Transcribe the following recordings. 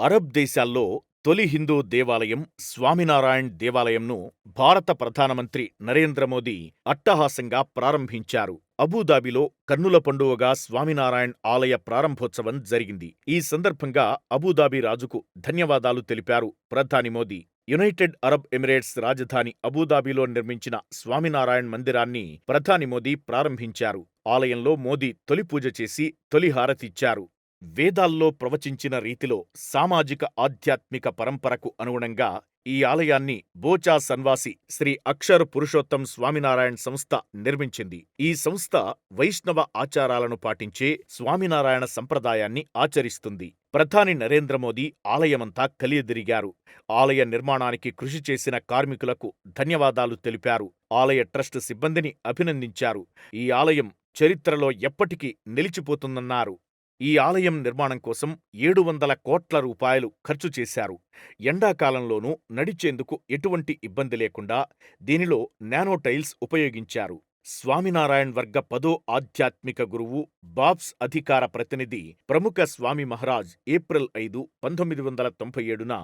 Arab దేశాల్లో తొలి హిందూ దేవాలయం స్వామినారాయణ్ దేవాలయంను భారత ప్రధానమంత్రి నరేంద్ర మోదీ అట్టహాసంగా ప్రారంభించారు. అబుదాబిలో కన్నుల పండువగా స్వామినారాయణ్ ఆలయ ప్రారంభోత్సవం జరిగింది. ఈ సందర్భంగా అబుదాబి రాజుకు ధన్యవాదాలు తెలిపారు ప్రధాని మోదీ. యునైటెడ్ అరబ్ ఎమిరేట్స్ రాజధాని అబుదాబిలో నిర్మించిన స్వామినారాయణ్ మందిరాన్ని ప్రధాని మోదీ ప్రారంభించారు. ఆలయంలో మోదీ తొలి పూజ చేసి తొలి హారతిచ్చారు. వేదాల్లో ప్రవచించిన రీతిలో సామాజిక ఆధ్యాత్మిక పరంపరకు అనుగుణంగా ఈ ఆలయాన్ని బోచా సన్వాసి శ్రీ అక్షర పురుషోత్తం స్వామినారాయణ్ సంస్థ నిర్మించింది. ఈ సంస్థ వైష్ణవ ఆచారాలను పాటించే స్వామినారాయణ సంప్రదాయాన్ని ఆచరిస్తుంది. ప్రధాని నరేంద్ర మోదీ ఆలయమంతా కలియదిరిగారు. ఆలయ నిర్మాణానికి కృషి చేసిన కార్మికులకు ధన్యవాదాలు తెలిపారు. ఆలయ ట్రస్ట్ సిబ్బందిని అభినందించారు. ఈ ఆలయం చరిత్రలో ఎప్పటికీ నిలిచిపోతుందన్నారు. ఈ ఆలయం నిర్మాణం కోసం ఏడు వందల కోట్ల రూపాయలు ఖర్చు చేశారు. ఎండాకాలంలోనూ నడిచేందుకు ఎటువంటి ఇబ్బంది లేకుండా దీనిలో నానో టైల్స్ ఉపయోగించారు. స్వామినారాయణ్ వర్గ పదో ఆధ్యాత్మిక గురువు బాబ్స్ అధికార ప్రతినిధి ప్రముఖ స్వామి మహారాజ్ ఏప్రిల్ ఐదు, పంతొమ్మిది వందల తొంభై ఏడున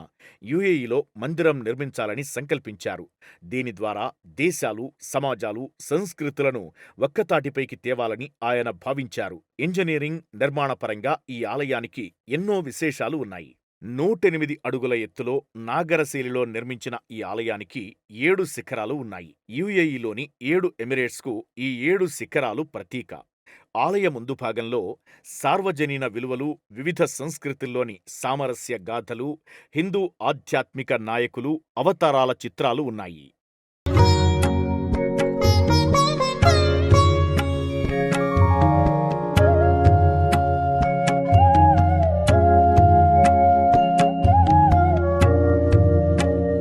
యుఏఈలో మందిరం నిర్మించాలని సంకల్పించారు. దీని ద్వారా దేశాలు, సమాజాలు, సంస్కృతులను ఒక్కతాటిపైకి తేవాలని ఆయన భావించారు. ఇంజనీరింగ్, నిర్మాణపరంగా ఈ ఆలయానికి ఎన్నో విశేషాలు ఉన్నాయి. నూటెనిమిది అడుగుల ఎత్తులో నాగరశైలిలో నిర్మించిన ఈ ఆలయానికి ఏడు శిఖరాలు ఉన్నాయి. యుఏఈలోని ఏడు ఎమిరేట్స్కు ఈ ఏడు శిఖరాలు ప్రతీక. ఆలయ ముందు భాగంలో సార్వజనీన విలువలు, వివిధ సంస్కృతుల్లోని సామరస్య గాథలు, హిందూ ఆధ్యాత్మిక నాయకులు, అవతారాల చిత్రాలు ఉన్నాయి.